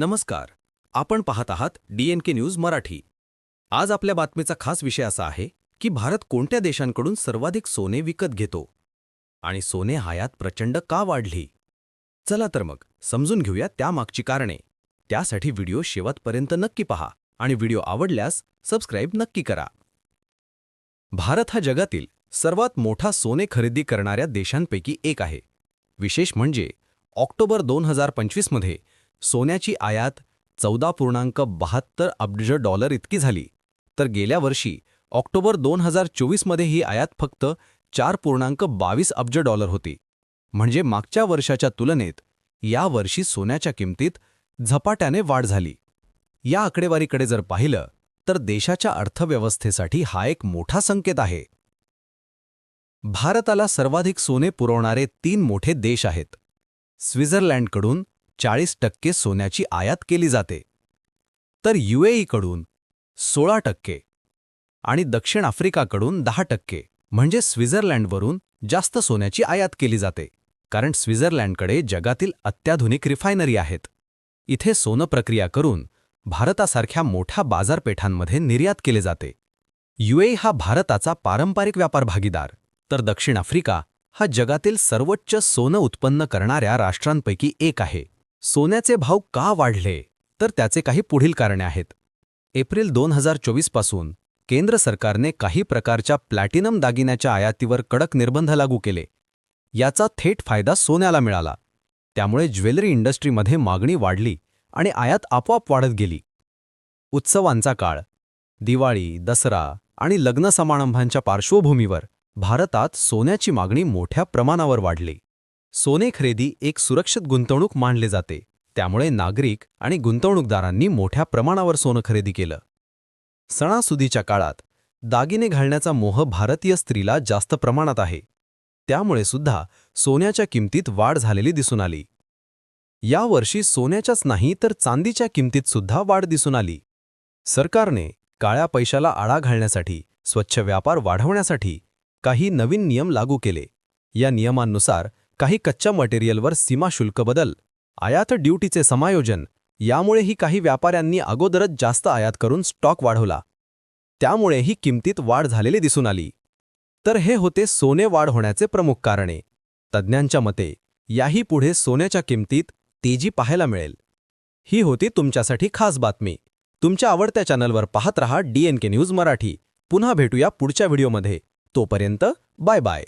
नमस्कार. आपण पाहत आहात डीएनके न्यूज मराठी. आज आपल्या बातमीचा खास विषय असा आहे की भारत कोणत्या देशांकडून सर्वाधिक सोने विकत घेतो? आणि सोने हयात प्रचंड का वाढली? चला तर मग समजून घेऊया त्यामागची कारणे. त्यासाठी व्हिडिओ शेवटपर्यंत नक्की पहा आणि व्हिडिओ आवडल्यास सबस्क्राईब नक्की करा. भारत हा जगातील सर्वात मोठा सोने खरेदी करणाऱ्या देशांपैकी एक आहे. विशेष म्हणजे ऑक्टोबर दोन हजार पंचवीसमध्ये सोन्याची आयात चौदा पूर्णांक बहात्तर अब्ज डॉलर इतकी झाली. तर गेल्या वर्षी ऑक्टोबर दोन हजार चोवीसमध्ये ही आयात फक्त चार पूर्णांक बावीस अब्ज डॉलर होती. म्हणजे मागच्या वर्षाच्या तुलनेत या वर्षी सोन्याच्या किमतीत झपाट्याने वाढ झाली. या आकडेवारीकडे जर पाहिलं तर देशाच्या अर्थव्यवस्थेसाठी हा एक मोठा संकेत आहे. भारताला सर्वाधिक सोने पुरवणारे तीन मोठे देश आहेत. स्वित्झर्लंडकडून चाळीस टक्के सोन्याची आयात केली जाते. तर युएईकडून सोळा टक्के आणि दक्षिण आफ्रिकाकडून दहा टक्के म्हणजे स्वित्झर्लंडवरून जास्त सोन्याची आयात केली जाते. कारण स्वित्झर्लंडकडे जगातील अत्याधुनिक रिफायनरी आहेत. इथे सोनं प्रक्रिया करून भारतासारख्या मोठ्या बाजारपेठांमध्ये निर्यात केले जाते. युएई हा भारताचा पारंपरिक व्यापार भागीदार. तर दक्षिण आफ्रिका हा जगातील सर्वोच्च सोनं उत्पन्न करणाऱ्या राष्ट्रांपैकी एक आहे. सोन्याचे भाव का वाढले तर त्याचे काही पुढील कारणे आहेत. एप्रिल दोन हजार चोवीसपासून केंद्र सरकारने काही प्रकारच्या प्लॅटिनम दागिन्याच्या आयातीवर कडक निर्बंध लागू केले. याचा थेट फायदा सोन्याला मिळाला. त्यामुळे ज्वेलरी इंडस्ट्रीमध्ये मागणी वाढली आणि आयात आपोआप वाढत गेली. उत्सवांचा काळ दिवाळी दसरा आणि लग्न समारंभांच्या पार्श्वभूमीवर भारतात सोन्याची मागणी मोठ्या प्रमाणावर वाढली. सोने खरेदी एक सुरक्षित गुंतवणूक मानले जाते. त्यामुळे नागरिक आणि गुंतवणूकदारांनी मोठ्या प्रमाणावर सोनं खरेदी केलं. सणासुदीच्या काळात दागिने घालण्याचा मोह भारतीय स्त्रीला जास्त प्रमाणात आहे. त्यामुळे सुद्धा सोन्याच्या किमतीत वाढ झालेली दिसून आली. यावर्षी सोन्याच्याच नाही तर चांदीच्या किमतीत सुद्धा वाढ दिसून आली. सरकारने काळ्या पैशाला आळा घालण्यासाठी स्वच्छ व्यापार वाढवण्यासाठी काही नवीन नियम लागू केले. या नियमांनुसार काही कच्च्या मटेरियलवर सीमाशुल्क बदल आयात ड्युटीचे समायोजन यामुळेही काही व्यापाऱ्यांनी अगोदरच जास्त आयात करून स्टॉक वाढवला. त्यामुळेही किमतीत वाढ झालेली दिसून आली. तर हे होते सोने वाढ होण्याचे प्रमुख कारणे. तज्ज्ञांच्या मते याही पुढे सोन्याच्या किमतीत तेजी पाहायला मिळेल. ही होती तुमच्यासाठी खास बातमी. तुमच्या आवडत्या चॅनलवर पाहत रहा डीएनके न्यूज मराठी. पुन्हा भेटूया पुढच्या व्हिडिओमध्ये. तोपर्यंत बाय बाय.